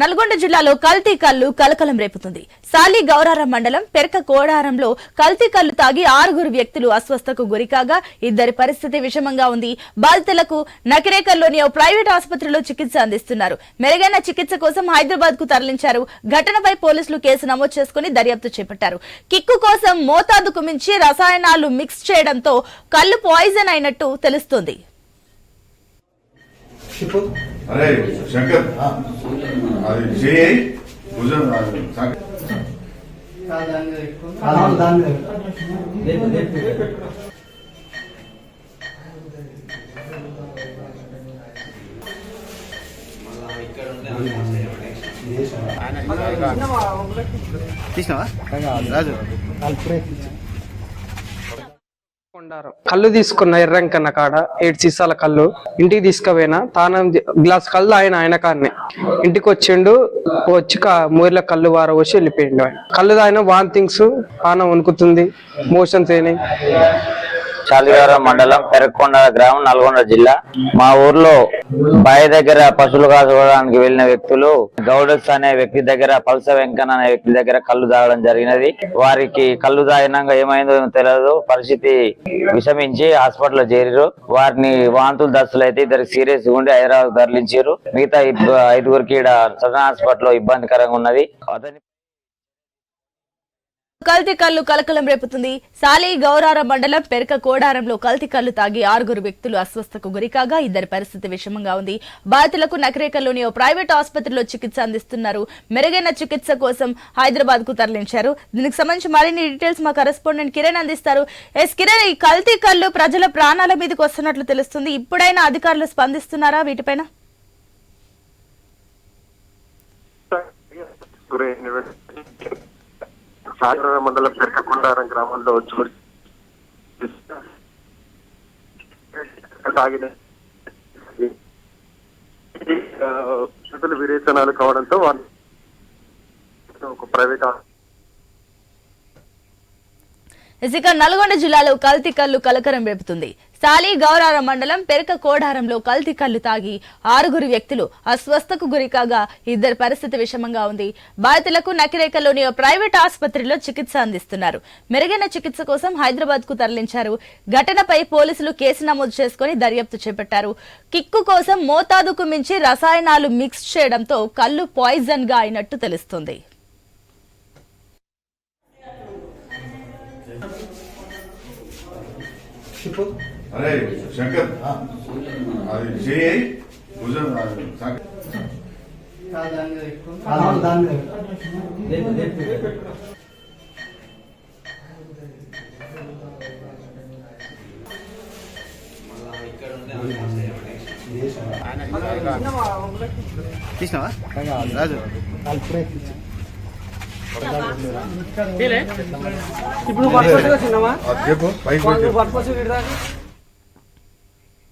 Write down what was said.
నల్గొండ జిల్లాలో కల్తీ కల్లు కలకలం రేపుతుంది. సాలి గౌరారం మండలం పెరక కోడారంలో కల్తీ కల్లు తాగి ఆరుగురు వ్యక్తులు అస్వస్థకు గురికాగా ఇద్దరి పరిస్థితి విషమంగా ఉంది. బాధితులకు నకిరేకల్లోని ఓ ప్రైవేట్ ఆసుపత్రిలో చికిత్స అందిస్తున్నారు. మెరుగైన చికిత్స కోసం హైదరాబాద్కు తరలించారు. ఘటనపై పోలీసులు కేసు నమోదు చేసుకుని దర్యాప్తు చేపట్టారు. కిక్కు కోసం మోతాదుకు మించి రసాయనాలు మిక్స్ చేయడంతో కళ్ళు పాయిజన్ అయినట్టు తెలుస్తోంది. చెప్పు అరే శంకర్ అది చేయి భుజం దాని మీద. కొండారం. కళ్ళు తీసుకున్న ఎర్రంకన్న కాడ ఏడు సీసాల కళ్ళు. ఇంటికి తీసుకుపోయినా తానం గ్లాస్ కళ్ళు ఆయన ఆయన కాడనే. ఇంటికి వచ్చిండు వచ్చి కా- కళ్ళు వార వచ్చి వెళ్ళిపోయిండు ఆయన. కళ్ళు తాగిన వాంతింగ్స్ పానం వణుకుతుంది మోషన్స్ అయినాయి శాలివారం మండలం పెరకొండ గ్రామం నల్గొండ జిల్లా. మా ఊర్లో బావి దగ్గర పశువులు కాసుకోవడానికి వెళ్ళిన వ్యక్తులు గౌడస్ అనే వ్యక్తి దగ్గర పల్స వెంకన్న అనే వ్యక్తి దగ్గర కళ్ళు తాగడం జరిగినది. వారికి కళ్ళు తాగినాక ఏమైందో ఏమో తెలియదు పరిస్థితి విషమించి హాస్పిటల్ చేరిరు వారిని వాంతులు దస్తులు అయితే ఇద్దరికి సీరియస్ ఉండి హైదరాబాద్ తరలించారు మిగతా ఐదుగురికి ఈడ సదరన్ హాస్పిటల్ ఇబ్బందికరంగా ఉన్నది. అతని కల్తీ కళ్ళు కలకలం రేపుతుంది. సాలి గౌరారం మండలం పెరక కోడారంలో కల్తీ కళ్ళు తాగి ఆరుగురు వ్యక్తులు అస్వస్థకు గురికాగా ఇద్దరి పరిస్థితి విషమంగా ఉంది. బాధితులకు నకరేకల్లోని ఓ ప్రైవేట్ ఆసుపత్రిలో చికిత్స అందిస్తున్నారు. మెరుగైన చికిత్స కోసం హైదరాబాద్కు తరలించారు. దీనికి సంబంధించి మరిన్ని డీటెయిల్స్ మా కరెస్పాండెంట్ కిరణ్ అందిస్తారు. ఎస్ కిరణ్ ఈ కల్తీ కల్లు ప్రజల ప్రాణాల మీదకి వస్తున్నట్లు తెలుస్తుంది. ఇప్పుడైనా అధికారులు స్పందిస్తున్నారా వీటిపైన? సాగర మండలం పెరకకుండారం గ్రామంలో చోటు సాగిన విరేచనాలు కావడంతో వాళ్ళు ఒక ప్రైవేట్ ఇసుక నల్గొండ జిల్లాలో కల్తీ కల్లు కలకరం రేపుతుంది. సాలి గౌరారం మండలం పెరక కోడారంలో కల్తీ కల్లు తాగి ఆరుగురు వ్యక్తులు అస్వస్థకు గురికాగా ఇద్దరి పరిస్థితి విషమంగా ఉంది. బాధితులకు నకిరేకల్లోని ప్రైవేట్ ఆసుపత్రిలో చికిత్స అందిస్తున్నారు. మెరుగైన చికిత్స కోసం హైదరాబాద్కు తరలించారు. ఘటనపై పోలీసులు కేసు నమోదు చేసుకుని దర్యాప్తు చేపట్టారు. కిక్కు కోసం మోతాదుకు మించి రసాయనాలు మిక్స్ చేయడంతో కళ్ళు పాయిజన్గా అయినట్టు తెలుస్తుంది. అరే శంకర్. అది చేయి. భుజం దాని మీద. ఇప్పుడు పర్పస్ వచ్చిందమ్మా అది చెప్పు